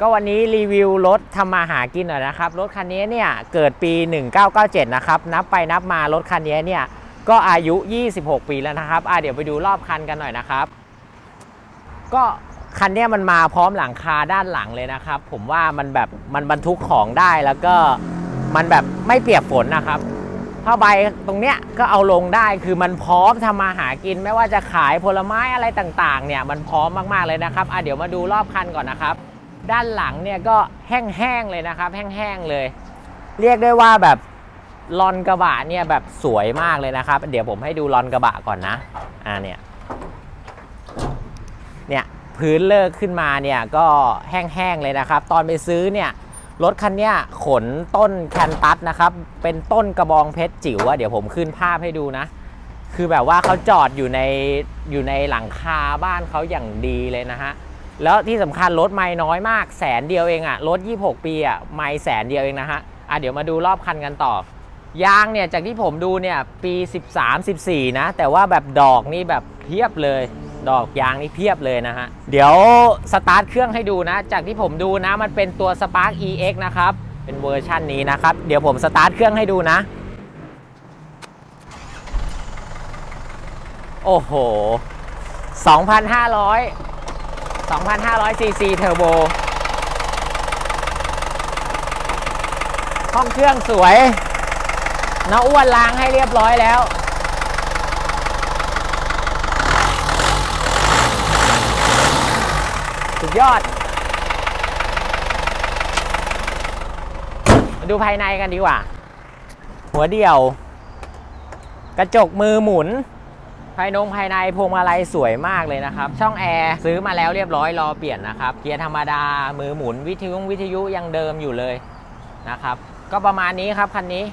ก็วันนี้รีวิวรถทำมาหากินหน่อยนะครับ รถคันนี้เนี่ยเกิดปี 1997 นะครับ นับไปนับมารถคันนี้เนี่ยก็อายุ 26 ปีแล้วนะครับอะเดี๋ยวไปดูรอบคันกันหน่อยนะครับ ก็คันเนี้ยมันมาพร้อมหลังคาด้านหลังเลยนะครับ ผมว่ามันแบบมันบรรทุกของได้แล้วก็มันแบบไม่เปียกฝนนะครับผ้าใบตรงเนี้ยก็เอาลงได้คือมันพร้อมทำมาหากิน ไม่ว่าจะขายผลไม้อะไรต่างๆ เนี่ยมันพร้อมมากๆเลยนะครับอะเดี๋ยวมาดูรอบคันก่อนนะครับ ด้านหลังเนี่ยก็แห้งๆเลยนะครับ แห้งๆเลย เรียกได้ว่าแบบลอนกระบะเนี่ยแบบสวยมากเลยนะครับ เดี๋ยวผมให้ดูลอนกระบะก่อนนะอ่าเนี่ยเนี่ยพื้นเลิกขึ้นมาเนี่ยก็แห้งๆเลยนะครับ ตอนไปซื้อเนี่ยรถคันเนี้ยขนต้นแคนตัสนะครับ เป็นต้นกระบองเพชรจิ๋วอะเดี๋ยวผมขึ้นภาพให้ดูนะ คือแบบว่าเขาจอดอยู่ในอยู่ในหลังคาบ้านเขาอย่างดีเลยนะฮะ แล้วที่สำคัญรถไม่น้อยมากแสนเดียวเองอะรถ 26 ปีอะไม่แสนเดียวเองนะฮะอะเดี๋ยวมาดูรอบคันกันต่อยางเนี่ยจากที่ผมดูเนี่ยปี 13 14 นะ แต่ว่าแบบดอกนี่แบบเพียบเลย ดอกยางนี่เพียบเลยนะฮะ เดี๋ยวสตาร์ทเครื่องให้ดูนะ จากที่ผมดูนะมันเป็นตัว Spark EX นะครับ เป็นเวอร์ชันนี้นะครับ เดี๋ยวผมสตาร์ทเครื่องให้ดูนะ โอ้โห 2,500 2,500ซีซีเทอร์โบ ห้องเครื่องสวย น้าอ้วนล้างให้เรียบร้อยแล้ว สุดยอด มาดูภายในกันดีกว่า หัวเดี่ยว กระจกมือหมุน ภายนงภายในพวงมาลัยสวยมากเลยนะครับ ช่องแอร์ซื้อมาแล้วเรียบร้อยรอเปลี่ยนนะครับเกียร์ธรรมดา มือหมุนวิทยุวิทยุยังเดิมอยู่เลยนะครับ ก็ประมาณนี้ครับคันนี้